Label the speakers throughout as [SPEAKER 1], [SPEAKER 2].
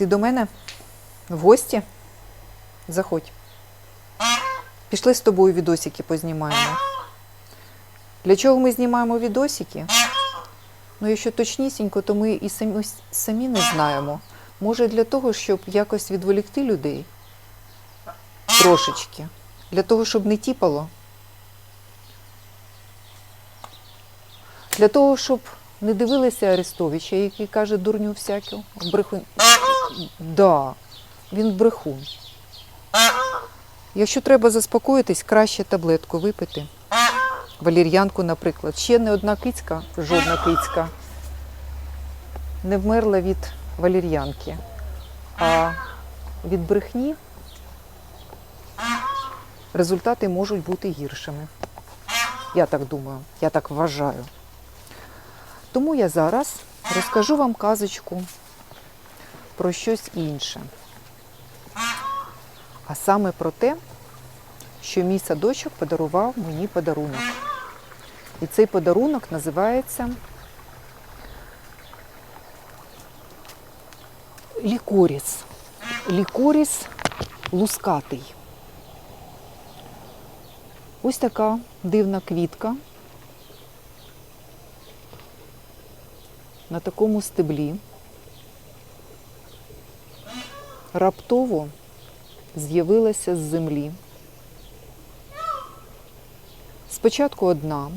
[SPEAKER 1] Ти до мене в гості? Заходь. Пішли з тобою відосики познімаємо. Для чого ми знімаємо відосики? Ну, якщо точнісінько, то ми і самі, самі не знаємо. Може, для того, щоб якось відволікти людей трошечки. Для того, щоб не тіпало. Для того, щоб не дивилися Арестовича, який каже дурню всяку. Брехун. Да, він брехун. Якщо треба заспокоїтись, краще таблетку випити. Валір'янку, наприклад. Ще не одна кицька, жодна кицька, не вмерла від валір'янки. А від брехні результати можуть бути гіршими. Я так думаю, я так вважаю. Тому я зараз розкажу вам казочку про щось інше. А саме про те, що мій садочок подарував мені подарунок. І цей подарунок називається лікоріс. Лікоріс лускатий. Ось така дивна квітка на такому стеблі. Раптово з'явилася з землі. Спочатку одна,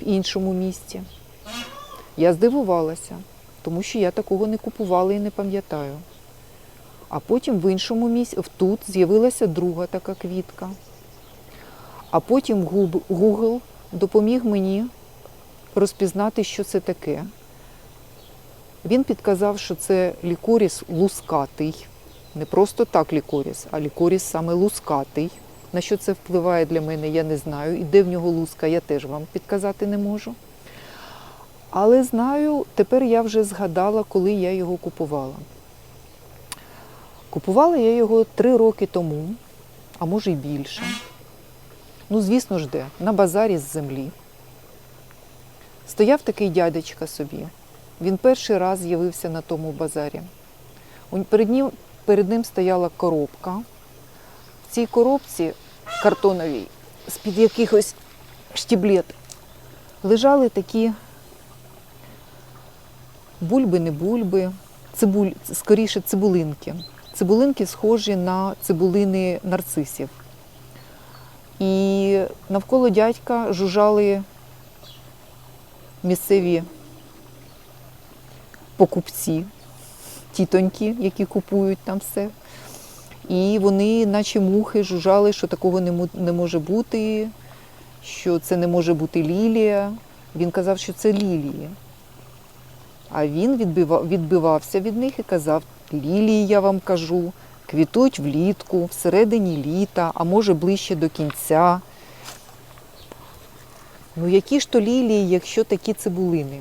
[SPEAKER 1] в іншому місці. Я здивувалася, тому що я такого не купувала і не пам'ятаю. А потім в іншому місці, тут з'явилася друга така квітка. А потім Google допоміг мені розпізнати, що це таке. Він підказав, що це лікоріс лускатий. Не просто так лікоріс, а лікоріс саме лускатий. На що це впливає для мене, я не знаю. І де в нього луска, я теж вам підказати не можу. Але знаю, тепер я вже згадала, коли я його купувала. Купувала я його три роки тому, а може й більше. Ну, звісно ж, де? На базарі з землі. Стояв такий дядечка собі. Він перший раз з'явився на тому базарі. Перед ним, перед ним стояла коробка. В цій коробці картоновій, з-під якихось штіблет, лежали такі бульби, не бульби, цибуль, скоріше цибулинки. Цибулинки схожі на цибулини нарцисів. І навколо дядька жужжали місцеві покупці, тітоньки, які купують там все. І вони, наче мухи, жужжали, що такого не, може бути, що це не може бути лілія. Він казав, що це лілії. А він відбива- відбивався від них і казав, лілії, я вам кажу, квітуть влітку, всередині літа, а може ближче до кінця. Ну які ж то лілії, якщо такі цибулини?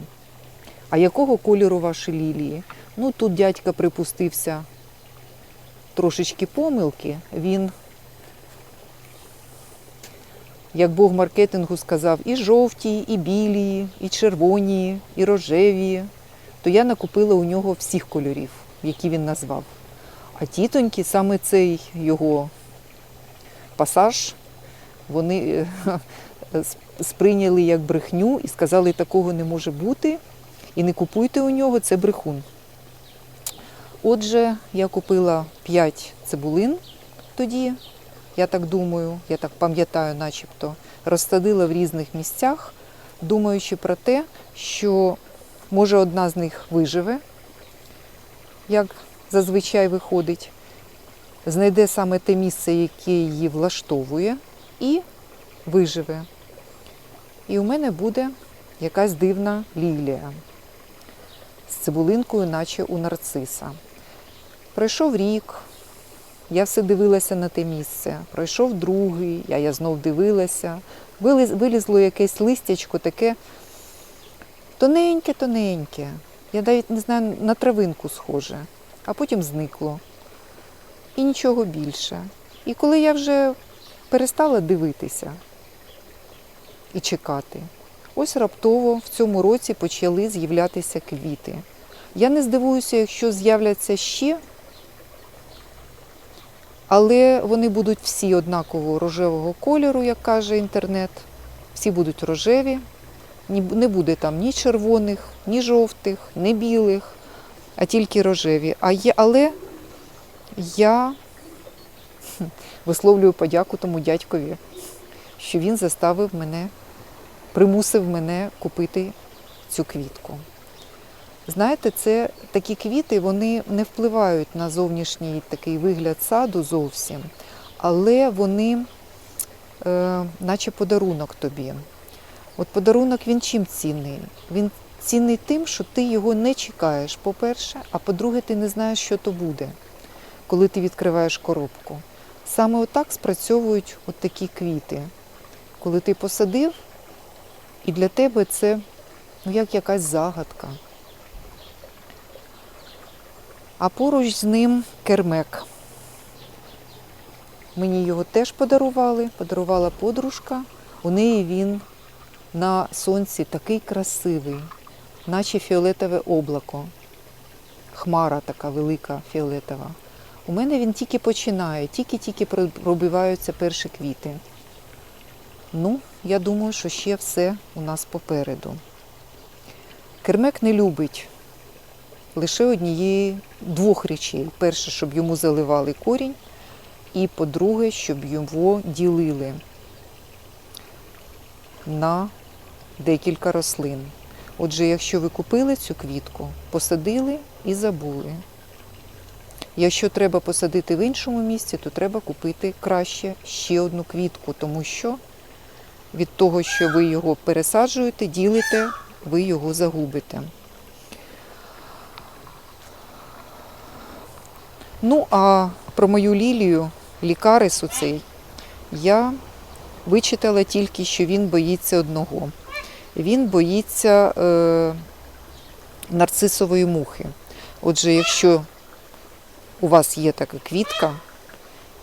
[SPEAKER 1] А якого кольору ваші лілії? Ну тут дядька припустився трошечки помилки. Він, як Бог маркетингу сказав, і жовті, і білі, і червоні, і рожеві. То я накупила у нього всіх кольорів, які він назвав. А тітоньки, саме цей його пасаж, вони е, сприйняли як брехню і сказали, такого не може бути, і не купуйте у нього, це брехун. Отже, я купила 5 цибулин тоді, я так думаю, я так пам'ятаю, начебто, розсадила в різних місцях, думаючи про те, що може одна з них виживе, як зазвичай виходить, знайде саме те місце, яке її влаштовує, і виживе. І у мене буде якась дивна лілія з цибулинкою, наче у нарциса. Пройшов рік, я все дивилася на те місце. Пройшов другий, я, я знов дивилася. Виліз, вилізло якесь листячко таке тоненьке-тоненьке. Я навіть не знаю, на травинку схоже, а потім зникло. І нічого більше. І коли я вже перестала дивитися і чекати, ось раптово в цьому році почали з'являтися квіти. Я не здивуюся, якщо з'являться ще, але вони будуть всі однакового рожевого кольору, як каже інтернет. Всі будуть рожеві. Не буде там ні червоних, ні жовтих, ні білих, а тільки рожеві. А є, але я висловлюю подяку тому дядькові, що він заставив мене, примусив мене купити цю квітку. Знаєте, це такі квіти, вони не впливають на зовнішній такий вигляд саду зовсім, але вони е, наче подарунок тобі. От подарунок він чим цінний? Він цінний тим, що ти його не чекаєш, по-перше, а по-друге, ти не знаєш, що то буде, коли ти відкриваєш коробку. Саме отак спрацьовують от такі квіти. Коли ти посадив, і для тебе це ну, як якась загадка. А поруч з ним кермек. Мені його теж подарували, подарувала подружка. У неї він на сонці такий красивий, наче фіолетове облако. Хмара така велика фіолетова. У мене він тільки починає, тільки-тільки пробиваються перші квіти. Ну, я думаю, що ще все у нас попереду. Кермек не любить лише однієї двох речей. Перше, щоб йому заливали корінь, і по-друге, щоб його ділили на декілька рослин. Отже, якщо ви купили цю квітку, посадили і забули. Якщо треба посадити в іншому місці, то треба купити краще ще одну квітку, тому що від того, що ви його пересаджуєте, ділите, ви його загубите. Ну, а про мою лілію, лікарису цей, я вичитала тільки, що він боїться одного. Він боїться е, нарцисової мухи. Отже, якщо у вас є така квітка,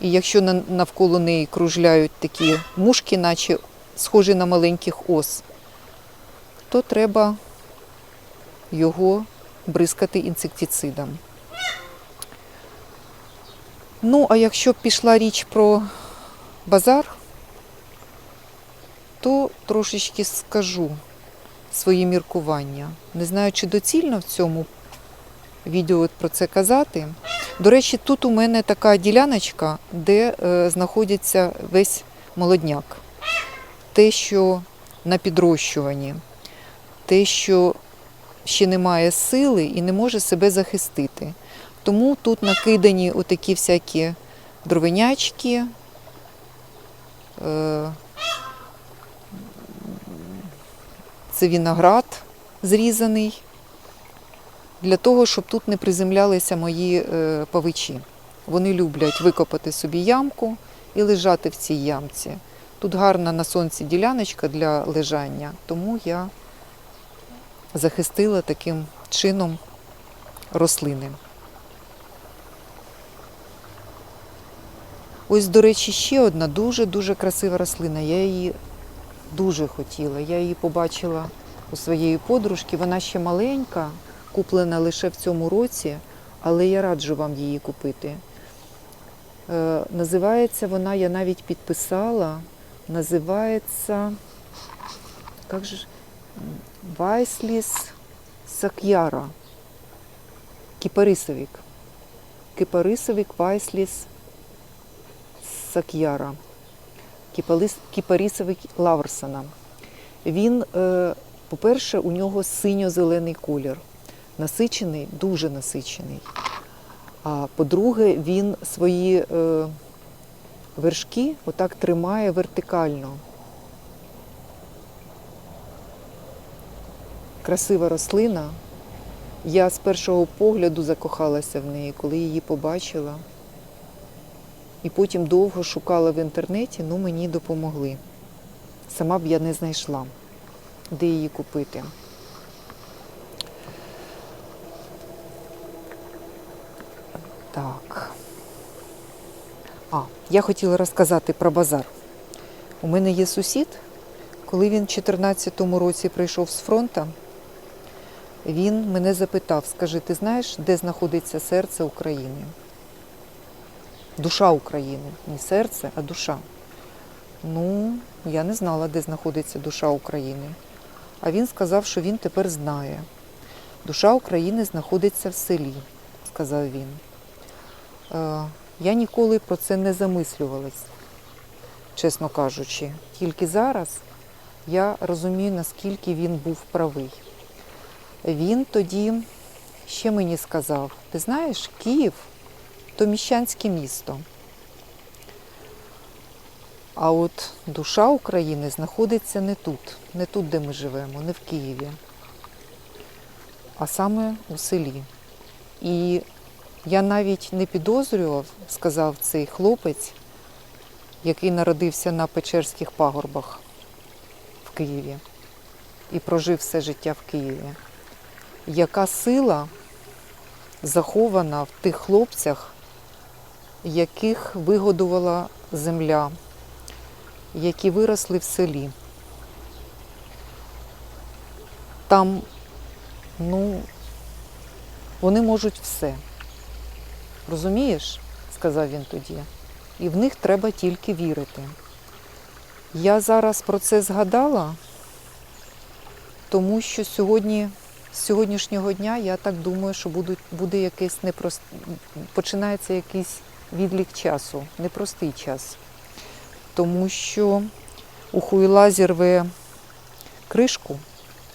[SPEAKER 1] і якщо навколо неї кружляють такі мушки, наче схожі на маленьких ос, то треба його бризкати інсектицидом. Ну, а якщо б пішла річ про базар, то трошечки скажу свої міркування. Не знаю, чи доцільно в цьому відео про це казати. До речі, тут у мене така діляночка, де е, знаходиться весь молодняк. Те, що на підрощуванні, те, що ще не має сили і не може себе захистити. Тому тут накидані отакі всякі дровенячки, е, це виноград зрізаний, для того, щоб тут не приземлялися мої е, павичі. Вони люблять викопати собі ямку і лежати в цій ямці. Тут гарна на сонці діляночка для лежання, тому я захистила таким чином рослини. Ось, до речі, ще одна дуже-дуже красива рослина. Я її дуже хотіла. Я її побачила у своєї подружки. Вона ще маленька, куплена лише в цьому році, але я раджу вам її купити. Е, називається вона, я навіть підписала, називається як же, Вайсліс Сак'яра. Кіпарисовик. Кипарисовик Вайсліс Сак'яра. Кіпарисовик Лаврсона. Він, е, по-перше, у нього синьо-зелений колір. Насичений, дуже насичений. А по-друге, він свої е, вершки отак тримає вертикально. Красива рослина. Я з першого погляду закохалася в неї, коли її побачила. І потім довго шукала в інтернеті, ну мені допомогли. Сама б я не знайшла, де її купити. Так. А, я хотіла розказати про базар. У мене є сусід, коли він в 2014 році прийшов з фронту, він мене запитав: скажи, ти знаєш, де знаходиться серце України? Душа України. Не серце, а душа. Ну, я не знала, де знаходиться душа України. А він сказав, що він тепер знає. Душа України знаходиться в селі, сказав він. Е, Я ніколи про це не замислювалась, чесно кажучи. Тільки зараз я розумію, наскільки він був правий. Він тоді ще мені сказав: ти знаєш, Київ то міщанське місто. А от душа України знаходиться не тут, не тут, де ми живемо, не в Києві, а саме у селі. І я навіть не підозрював, сказав цей хлопець, який народився на Печерських пагорбах в Києві і прожив все життя в Києві. Яка сила захована в тих хлопцях, яких вигодувала земля, які виросли в селі. Там, ну, вони можуть все. Розумієш? сказав він тоді. І в них треба тільки вірити. Я зараз про це згадала, тому що сьогодні, з сьогоднішнього дня, я так думаю, що будуть, буде якийсь непрост... починається якийсь відлік часу, непростий час. Тому що у Хуїла зірве кришку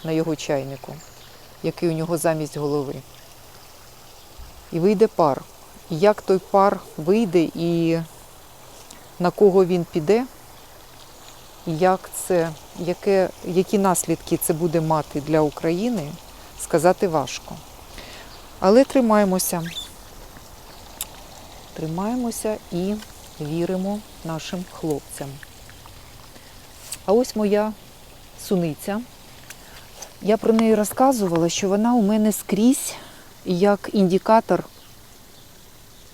[SPEAKER 1] на його чайнику, який у нього замість голови. І вийде пар. І як той пар вийде і на кого він піде, і як це, яке, які наслідки це буде мати для України, сказати важко. Але тримаємося. Тримаємося і віримо нашим хлопцям. А ось моя суниця. Я про неї розказувала, що вона у мене скрізь як індикатор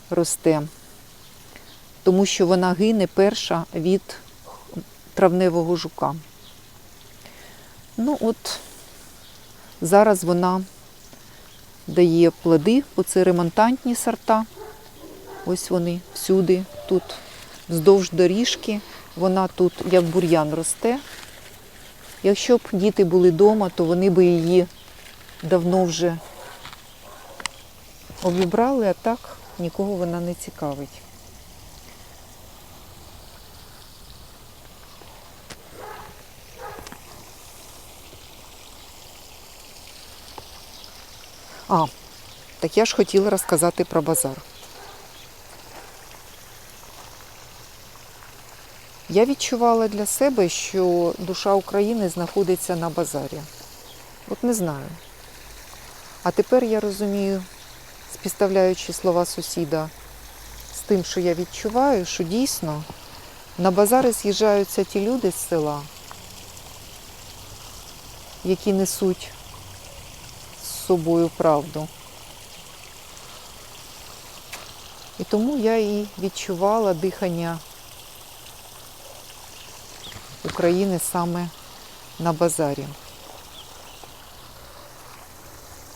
[SPEAKER 1] росте, тому що вона гине перша від травневого жука. Ну от зараз вона дає плоди, оце ремонтантні сорта. Ось вони всюди, тут вздовж доріжки, вона тут як бур'ян росте. Якщо б діти були вдома, то вони би її давно вже обібрали, а так нікого вона не цікавить. А, так я ж хотіла розказати про базар. Я відчувала для себе, що душа України знаходиться на базарі. От не знаю. А тепер я розумію, співставляючи слова сусіда з тим, що я відчуваю, що дійсно на базари з'їжджаються ті люди з села, які несуть з собою правду. І тому я і відчувала дихання України саме на базарі.